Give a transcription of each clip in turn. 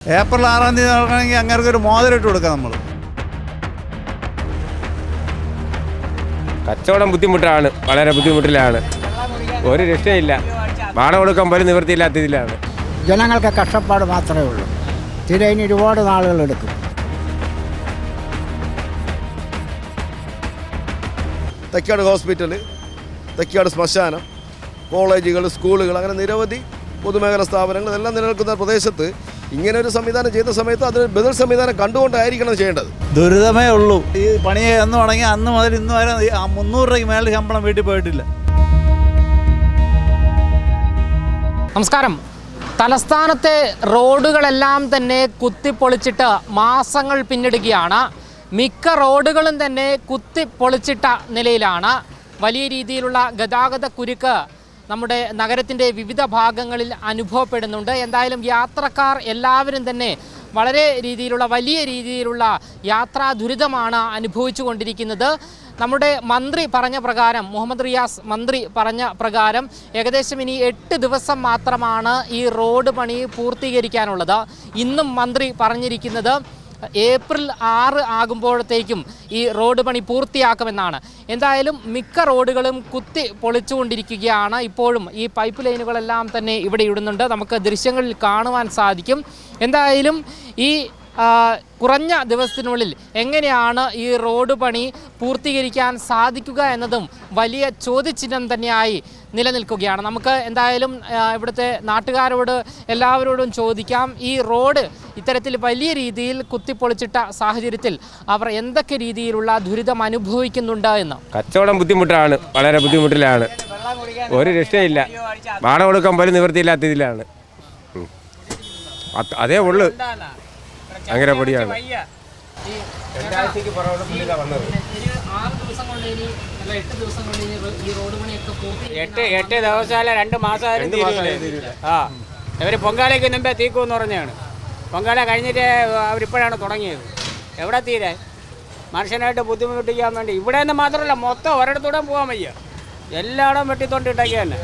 April ആറാം തീയതി നടക്കണമെങ്കിൽ അങ്ങനെ ഒരു മോതിരം ഇട്ട് കൊടുക്കാം നമ്മൾ കച്ചവടം ബുദ്ധിമുട്ടാണ് വളരെ ബുദ്ധിമുട്ടിലാണ്. ഒരു രക്ഷയില്ല. വാടക കൊടുക്കാൻ പോലും നിവൃത്തിയില്ലാത്ത ഇതിലാണ് ജനങ്ങൾക്ക് കഷ്ടപ്പാട് മാത്രമേ ഉള്ളൂ. തിരയിന് ഇനി ഒരുപാട് നാളുകൾ എടുക്കും. തൈക്കാട് ഹോസ്പിറ്റൽ തൈക്കാട് ശ്മശാനം കോളേജുകൾ സ്കൂളുകൾ അങ്ങനെ നിരവധി പൊതുമേഖലാ സ്ഥാപനങ്ങൾ ഇതെല്ലാം നിലനിൽക്കുന്ന പ്രദേശത്ത് ഇങ്ങനെ ഒരു സംവിധാനം ചെയ്യുന്ന സമയത്ത് അതിന് ബദൽ സംവിധാനം കണ്ടുകൊണ്ടായിരിക്കണം ചെയ്യേണ്ടത്. ദുരിതമേ ഉള്ളൂ. ഈ പണി എന്ന് തുടങ്ങി അന്ന് മുതൽ ഇന്ന് വരെ മുന്നൂറ് രൂപയ്ക്ക് മേളിൽ ശമ്പളം വീട്ടിൽ പോയിട്ടില്ല. നമസ്കാരം. തലസ്ഥാനത്തെ റോഡുകളെല്ലാം തന്നെ കുത്തിപ്പൊളിച്ചിട്ട് മാസങ്ങൾ പിന്നിടുകയാണ്. മിക്ക റോഡുകളും തന്നെ കുത്തിപ്പൊളിച്ചിട്ട നിലയിലാണ്. വലിയ രീതിയിലുള്ള ഗതാഗത കുരുക്ക് നമ്മുടെ നഗരത്തിന്റെ വിവിധ ഭാഗങ്ങളിൽ അനുഭവപ്പെടുന്നുണ്ട്. എന്തായാലും യാത്രക്കാർ എല്ലാവരും തന്നെ വളരെ രീതിയിലുള്ള വലിയ രീതിയിലുള്ള യാത്രാ ദുരിതമാണ് അനുഭവിച്ചു കൊണ്ടിരിക്കുന്നത് നമ്മുടെ മന്ത്രി പറഞ്ഞ പ്രകാരം മുഹമ്മദ് റിയാസ് മന്ത്രി പറഞ്ഞ പ്രകാരം ഏകദേശം ഇനി എട്ട് ദിവസം മാത്രമാണ് ഈ റോഡ് പണി പൂർത്തീകരിക്കാനുള്ളത്. ഇന്നും മന്ത്രി പറഞ്ഞിരിക്കുന്നത് ഏപ്രിൽ ആറ് ആകുമ്പോഴത്തേക്കും ഈ റോഡ് പണി പൂർത്തിയാക്കുമെന്നാണ്. എന്തായാലും മിക്ക റോഡുകളും കുത്തി പൊളിച്ചുകൊണ്ടിരിക്കുകയാണ്. ഇപ്പോഴും ഈ പൈപ്പ് ലൈനുകളെല്ലാം തന്നെ ഇവിടെ ഇടുന്നുണ്ട്. നമുക്ക് ദൃശ്യങ്ങളിൽ കാണുവാൻ സാധിക്കും. എന്തായാലും ഈ കുറഞ്ഞ ദിവസത്തിനുള്ളിൽ എങ്ങനെയാണ് ഈ റോഡ് പണി പൂർത്തീകരിക്കാൻ സാധിക്കുക എന്നതും വലിയ ചോദ്യചിഹ്നം തന്നെയായി നിലനിൽക്കുകയാണ്. നമുക്ക് എന്തായാലും ഇവിടുത്തെ നാട്ടുകാരോട് എല്ലാവരോടും ചോദിക്കാം ഈ റോഡ് ഇത്തരത്തിൽ വലിയ രീതിയിൽ കുത്തിപ്പൊളിച്ചിട്ട സാഹചര്യത്തിൽ അവർ എന്തൊക്കെ രീതിയിലുള്ള ദുരിതം അനുഭവിക്കുന്നുണ്ട് എന്ന്? കച്ചവടം ബുദ്ധിമുട്ടാണ് വളരെ ബുദ്ധിമുട്ടിലാണ്. ഒരു രക്ഷയില്ല. വാടക കൊടുക്കാൻ പോലും നിവൃത്തിയില്ലാത്ത ഇതിലാണ്. ഉം. അതേ ഉള്ളു. അങ്ങനെ പൊടിയാണ് എട്ട് എട്ട് ദിവസമല്ല രണ്ട് മാസം ആ. ഇവർ പൊങ്കാലയ്ക്ക് മുമ്പേ തീക്കുമെന്ന് പറഞ്ഞാണ്. പൊങ്കാല കഴിഞ്ഞിട്ട് അവരിപ്പോഴാണ് തുടങ്ങിയത്. എവിടെ തീരെ? മനുഷ്യനായിട്ട് ബുദ്ധിമുട്ടിക്കാൻ വേണ്ടി. ഇവിടെ നിന്ന് മാത്രമല്ല മൊത്തം ഒരിടത്തൂടെ പോകാൻ വയ്യ. എല്ലായിടവും വെട്ടിത്തോണ്ടിട്ടൊക്കെ തന്നെ.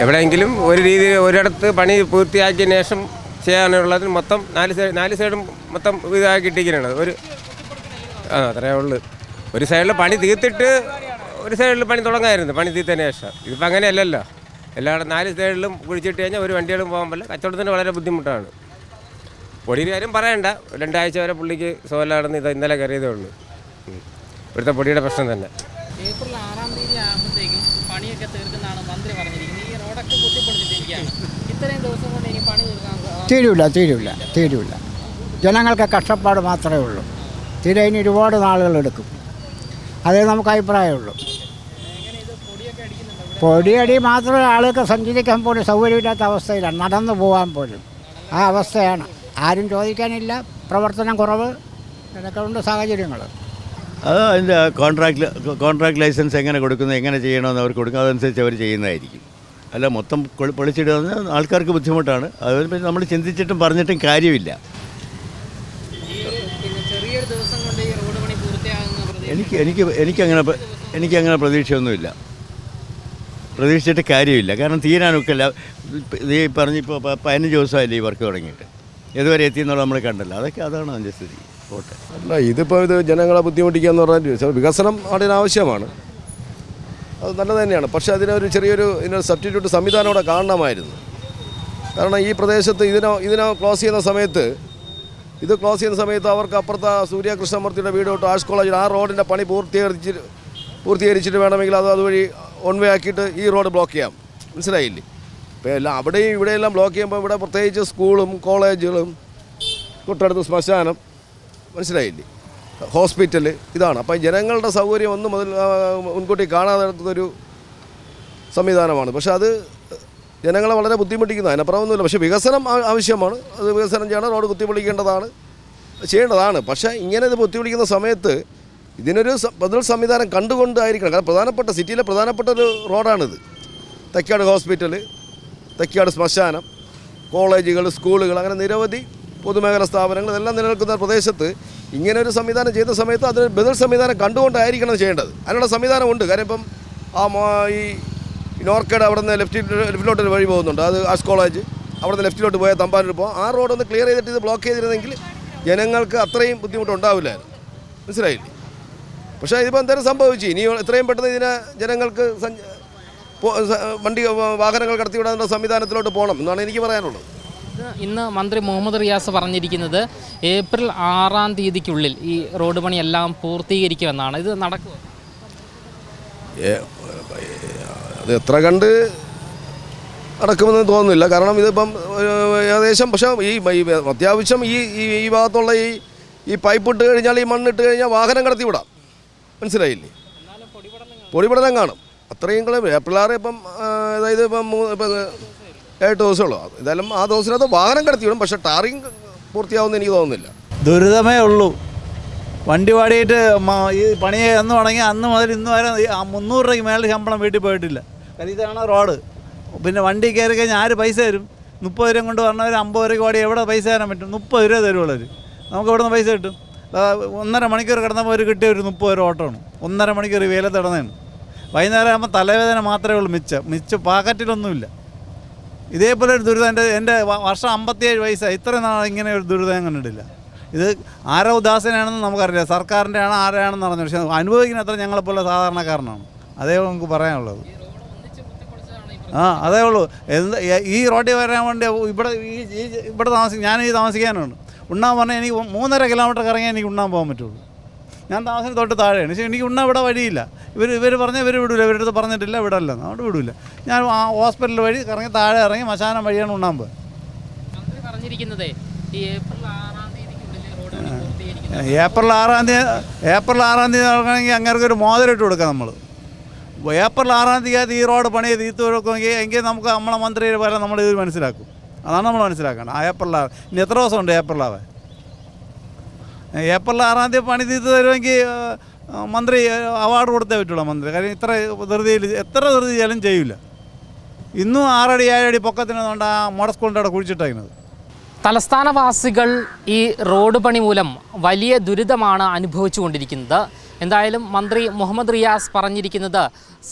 എവിടെയെങ്കിലും ഒരു രീതിയിൽ ഒരിടത്ത് പണി പൂർത്തിയാക്കിയ ശേഷം ചെയ്യാനുള്ളത് മൊത്തം നാല് സൈഡ് നാല് സൈഡും മൊത്തം ഇതാക്കിയിട്ടിരിക്കുകയാണ് ഒരു ആ അത്രേ ഉള്ളു. ഒരു സൈഡിൽ പണി തീർത്തിട്ട് ഒരു സൈഡിൽ പണി തുടങ്ങായിരുന്നു. പണി തീർത്തതിന് ശേഷം. ഇതിപ്പോൾ അങ്ങനെയല്ലല്ലോ. എല്ലാവരും നാല് സൈഡിലും കുഴിച്ചിട്ട് കഴിഞ്ഞാൽ ഒരു വണ്ടികളും പോകാൻ പറ്റില്ല. കച്ചവടത്തിന് വളരെ ബുദ്ധിമുട്ടാണ്. പൊടിയുടെ കാര്യം പറയണ്ട. രണ്ടാഴ്ച വരെ പുള്ളിക്ക് സോലാണെന്ന് ഇത് ഇന്നലെ കയറിയതേ ഉള്ളൂ. ഇവിടുത്തെ പൊടിയുടെ പ്രശ്നം തന്നെ. ഏപ്രിൽ ആറാം തീയതി ആകുമ്പോഴത്തേക്കും പണിയൊക്കെ തീർക്കുന്നതാണ് മന്ത്രി പറഞ്ഞിരിക്കുന്നത്. ഈ റോഡൊക്കെ കുത്തിപ്പൊളിച്ചിട്ടിരിക്കുകയാണ്. ഇത്രയും ദിവസം കൊണ്ട് ഇനി പണി തീർക്കാൻ തീരൂല തീരൂല തീരൂല. ജനങ്ങൾക്ക് കഷ്ടപ്പാട് മാത്രമേ ഉള്ളൂ. തീരെ ഇനി ഒരുപാട് നാളുകൾ എടുക്കും. അതേ നമുക്ക് അഭിപ്രായമുള്ളൂ. പൊടിയടി മാത്രമേ ആളുകൾക്ക് സഞ്ചരിക്കാൻ പോലും സൗകര്യമില്ലാത്ത അവസ്ഥയിലാണ്. നടന്നു പോകാൻ പോലും. ആ അവസ്ഥയാണ്. ആരും ചോദിക്കാനില്ല. പ്രവർത്തനം കുറവ്. ഇതൊക്കെ ഉണ്ട് സാഹചര്യങ്ങൾ. അത് അതിന്റെ കോൺട്രാക്ട് കോൺട്രാക്ട് ലൈസൻസ് എങ്ങനെ കൊടുക്കുന്നത് എങ്ങനെ ചെയ്യണമെന്ന് അവർ കൊടുക്കും. അതനുസരിച്ച് അവർ ചെയ്യുന്നതായിരിക്കും. അല്ല മൊത്തം പൊളിച്ചിടുക പൊളിച്ചിടുന്ന ആൾക്കാർക്ക് ബുദ്ധിമുട്ടാണ്. അത് പിന്നെ നമ്മൾ ചിന്തിച്ചിട്ടും പറഞ്ഞിട്ടും കാര്യമില്ല. എനിക്ക് എനിക്ക് എനിക്കങ്ങനെ എനിക്കങ്ങനെ പ്രതീക്ഷയൊന്നുമില്ല. പ്രതീക്ഷിച്ചിട്ട് കാര്യമില്ല. കാരണം തീരാനൊക്കെ അല്ല ഇത് ഈ പറഞ്ഞിപ്പോൾ പതിനഞ്ച് ദിവസമല്ലേ ഈ വർക്ക് തുടങ്ങിയിട്ട്. ഇതുവരെ എത്തിയെന്നുള്ള നമ്മൾ കണ്ടല്ലോ. അതൊക്കെ അതാണ് അതിന്റെ സ്ഥിതി. ഓട്ടെ അല്ല ഇതിപ്പോൾ ഇത് ജനങ്ങളെ ബുദ്ധിമുട്ടിക്കുക എന്ന് പറഞ്ഞാൽ വികസനം അതിനാവശ്യമാണ് അത് നല്ലത് തന്നെയാണ്. പക്ഷേ അതിനൊരു ചെറിയൊരു ഇതിനൊരു സബ്സ്റ്റിറ്റ്യൂട്ട് സംവിധാനം ഇവിടെ കാണണമായിരുന്നു. കാരണം ഈ പ്രദേശത്ത് ഇതിനോ ഇതിനോ ക്ലോസ് ചെയ്യുന്ന സമയത്ത് ഇത് ക്ലോസ് ചെയ്യുന്ന സമയത്ത് അവർക്ക് അപ്പുറത്ത് ആ സൂര്യ കൃഷ്ണമൂർത്തിയുടെ വീട് തൊട്ട് ആർട്സ് കോളേജിൽ ആ റോഡിന്റെ പണി പൂർത്തീകരിച്ച് പൂർത്തീകരിച്ചിട്ട് വേണമെങ്കിൽ അത് അതുവഴി ഓൺ വേ ആക്കിയിട്ട് ഈ റോഡ് ബ്ലോക്ക് ചെയ്യാം. മനസ്സിലായില്ലേ? ഇപ്പോൾ എല്ലാം അവിടെയും ഇവിടെയെല്ലാം ബ്ലോക്ക് ചെയ്യുമ്പോൾ ഇവിടെ പ്രത്യേകിച്ച് സ്കൂളും കോളേജുകളും തൊട്ടടുത്ത് ശ്മശാനം. മനസ്സിലായില്ലേ? ഹോസ്പിറ്റൽ ഇതാണ്. അപ്പം ജനങ്ങളുടെ സൗകര്യം ഒന്നും മുതൽ മുൻകൂട്ടി കാണാതെ ഒരു സംവിധാനമാണ്. പക്ഷെ അത് ജനങ്ങളെ വളരെ ബുദ്ധിമുട്ടിക്കുന്നു. അതിനപ്പുറമൊന്നുമില്ല. പക്ഷേ വികസനം ആവശ്യമാണ്. അത് വികസനം ചെയ്യണം. റോഡ് കുത്തിപൊളിക്കേണ്ടതാണ് ചെയ്യേണ്ടതാണ്. പക്ഷേ ഇങ്ങനെ ഇത് കുത്തിപ്പൊളിക്കുന്ന സമയത്ത് ഇതിനൊരു ബദൽ സംവിധാനം കണ്ടുകൊണ്ടായിരിക്കണം കാരണം പ്രധാനപ്പെട്ട സിറ്റിയിലെ പ്രധാനപ്പെട്ട ഒരു റോഡാണിത്. തൈക്കാട് ഹോസ്പിറ്റൽ തൈക്കാട് ശ്മശാനം കോളേജുകൾ സ്കൂളുകൾ അങ്ങനെ നിരവധി പൊതുമേഖലാ സ്ഥാപനങ്ങൾ ഇതെല്ലാം നിലനിൽക്കുന്ന പ്രദേശത്ത് ഇങ്ങനെ ഒരു സംവിധാനം ചെയ്ത സമയത്ത് അതിന് ബദൽ സംവിധാനം കണ്ടുകൊണ്ടായിരിക്കണം ചെയ്യേണ്ടത്. അതിനുള്ള സംവിധാനം ഉണ്ട് കാര്യം ഇപ്പം ആ ഈ നോർക്കേഡ് അവിടെ നിന്ന് ലെഫ്റ്റ് ലെഫ്റ്റിലോട്ടൊരു വഴി പോകുന്നുണ്ട്. അത് ആർട്സ് കോളേജ്. അവിടെ നിന്ന് ലെഫ്റ്റിലോട്ട് പോയാൽ തമ്പാനൂർ പോകാം ആ റോഡ് ഒന്ന് ക്ലിയർ ചെയ്തിട്ട് ഇത് ബ്ലോക്ക് ചെയ്തിരുന്നെങ്കിൽ ജനങ്ങൾക്ക് അത്രയും ബുദ്ധിമുട്ടുണ്ടാവില്ലായിരുന്നു. മനസ്സിലായില്ലേ? പക്ഷേ ഇതിപ്പോൾ എന്തായാലും സംഭവിച്ചു. ഇനി എത്രയും പെട്ടെന്ന് ഇതിനെ ജനങ്ങൾക്ക് വണ്ടി വാഹനങ്ങൾ കടത്തിവിടാനുള്ള സംവിധാനത്തിലോട്ട് പോകണം എന്നാണ് എനിക്ക് പറയാനുള്ളത്. ഇന്ന് മന്ത്രി മുഹമ്മദ് റിയാസ് പറഞ്ഞിരിക്കുന്നത് ഏപ്രിൽ ആറാം തീയതിക്കുള്ളിൽ ഈ റോഡ് പണിയെല്ലാം പൂർത്തീകരിക്കുമെന്നാണ്. ഇത് നടക്കുക അത് എത്ര കണ്ട് നടക്കുമെന്ന് തോന്നുന്നില്ല. കാരണം ഇതിപ്പം ഏകദേശം പക്ഷേ ഈ അത്യാവശ്യം ഈ ഈ- ഈ ഭാഗത്തുള്ള ഈ ഈ പൈപ്പ് ഇട്ട് കഴിഞ്ഞാൽ ഈ മണ്ണിട്ട് കഴിഞ്ഞാൽ വാഹനം കടത്തി വിടാം. മനസ്സിലായില്ലേ? പൊടിപടലം കാണും. അത്രയും ഏപ്രിൽ ആറ് ഇപ്പം അതായത് ഇപ്പം ഇപ്പം ഏഴ് ദിവസമുള്ളൂ എന്തായാലും ആ ദിവസത്തിനകത്ത് വാഹനം കടത്തി വിടും. പക്ഷേ ടാറിങ് പൂർത്തിയാവുമെന്ന് എനിക്ക് തോന്നുന്നില്ല. ദുരിതമേ ഉള്ളൂ. വണ്ടി പാടിയിട്ട് ഈ പണി എന്ന് തുടങ്ങി അന്ന് മുതൽ ഇന്ന് വരെ മുന്നൂറ് രൂപയ്ക്ക് മേളിൽ ശമ്പളം വീട്ടിൽ പോയിട്ടില്ല. കാര്യം ഇതാണ് റോഡ്. പിന്നെ വണ്ടി കയറി കഴിഞ്ഞാൽ ആര് പൈസ തരും? മുപ്പത് രൂപ കൊണ്ട് പറഞ്ഞവർ അമ്പത് രൂപയ്ക്ക് പാടി എവിടെ പൈസ തരാൻ പറ്റും? മുപ്പത് രൂപ തരുവുള്ളവർ നമുക്ക് എവിടെ നിന്ന് പൈസ കിട്ടും? ഒന്നര മണിക്കൂർ കിടന്നപ്പോൾ ഒരു കിട്ടിയ ഒരു മുപ്പത് രൂപ ഓട്ടമാണ്. ഒന്നര മണിക്കൂർ വെയിലത്ത് കിടന്നതാണ്. വൈകുന്നേരം ആകുമ്പോൾ തലവേദന മാത്രമേ ഉള്ളൂ മിച്ചം. മിച്ചം പാക്കറ്റിലൊന്നുമില്ല. ഇതേപോലെ ഒരു ദുരിതം. എന്റെ എന്റെ വർഷം അമ്പത്തിയേഴ് വയസ്സായി. ഇത്ര നാൾ ഇങ്ങനെ ഒരു ദുരിതം ഞാൻ കണ്ടിട്ടില്ല. ഇത് ആരോ ഉദാസീനാണെന്ന് നമുക്കറിയില്ല. സർക്കാരിന്റെ ആണോ ആരാണെന്ന് പറഞ്ഞു പക്ഷേ അനുഭവിക്കുന്ന അത്ര ഞങ്ങളെപ്പോലെ സാധാരണക്കാരനാണ്. അതേ നമുക്ക് പറയാനുള്ളത്. ആ അതേ ഉള്ളൂ. എന്ത് ഈ- റോഡിൽ വരാൻ വേണ്ടി ഇവിടെ ഈ ഇവിടെ താമസിക്കും ഞാൻ ഈ താമസിക്കാനുണ്ട് ഉണ്ണാൻ പറഞ്ഞാൽ എനിക്ക് മൂന്നര കിലോമീറ്റർ ഇറങ്ങിയാൽ എനിക്ക് ഉണ്ണാൻ പോകാൻ പറ്റുള്ളൂ. ഞാൻ താമസിക്കുന്ന തൊട്ട് താഴെയാണ്. പക്ഷേ എനിക്ക് ഉണ്ണാൻ ഇവിടെ വഴിയില്ല. ഇവർ ഇവർ പറഞ്ഞാൽ ഇവർ വിടില്ല ഇവരുടെ അടുത്ത് പറഞ്ഞിട്ടില്ല വിടല്ല. അതുകൊണ്ട് വിടില്ല ഞാൻ ആ ഹോസ്പിറ്റൽ വഴി ഇറങ്ങി താഴെ ഇറങ്ങി മശാനം വഴിയാണ് ഉണ്ണാൻ പറഞ്ഞിരിക്കുന്നത് ഏപ്രിൽ ആറാം തീയതി ഏപ്രിൽ ആറാം തീയതി നടക്കണമെങ്കിൽ അങ്ങനെ ഒരു മോതിരം ഇട്ട് കൊടുക്കാം നമ്മൾ. ഏപ്രിൽ ആറാം തീയതി ഈ റോഡ് പണി തീർത്ത് കൊടുക്കുമെങ്കിൽ എങ്കിൽ നമുക്ക് നമ്മളെ മന്ത്രി പോലെ നമ്മൾ ഇത് മനസ്സിലാക്കും. അതാണ് നമ്മൾ മനസ്സിലാക്കേണ്ടത്. ആ ഏപ്രിൽ ആറ് ഇനി എത്ര ദിവസമുണ്ട് ഏപ്രിൽ ആവാൻ? ഏപ്രിൽ ആറാം തീയതി പണി തീർത്ത് തരുമെങ്കിൽ മന്ത്രി അവാർഡ് കൊടുത്തേ പറ്റുള്ളൂ മന്ത്രി. കാര്യം ഇത്ര ധൃതിയിൽ എത്ര ധൃതി ചെയ്യാലും. ചെയ്യില്ല ഇന്നും ആറടി ഏഴടി പൊക്കത്തിനുണ്ട് ആ മോഡൽ സ്കൂളിന്റെ അവിടെ കുഴിച്ചിട്ടേക്കുന്നത് തലസ്ഥാനവാസികൾ ഈ റോഡ് പണി മൂലം വലിയ ദുരിതമാണ് അനുഭവിച്ചുകൊണ്ടിരിക്കുന്നത്. എന്തായാലും മന്ത്രി മുഹമ്മദ് റിയാസ് പറഞ്ഞിരിക്കുന്നത്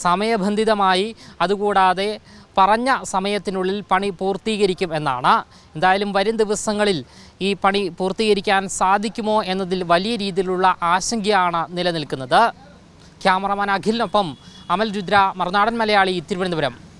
സമയബന്ധിതമായി അതുകൂടാതെ പറഞ്ഞ സമയത്തിനുള്ളിൽ പണി പൂർത്തീകരിക്കും എന്നാണ്. എന്തായാലും വരും ദിവസങ്ങളിൽ ഈ പണി പൂർത്തീകരിക്കാൻ സാധിക്കുമോ എന്നതിൽ വലിയ രീതിയിലുള്ള ആശങ്കയാണ് നിലനിൽക്കുന്നത്. ക്യാമറമാൻ അഖിലിനൊപ്പം അമൽ രുദ്ര മറുനാടൻ മലയാളി തിരുവനന്തപുരം.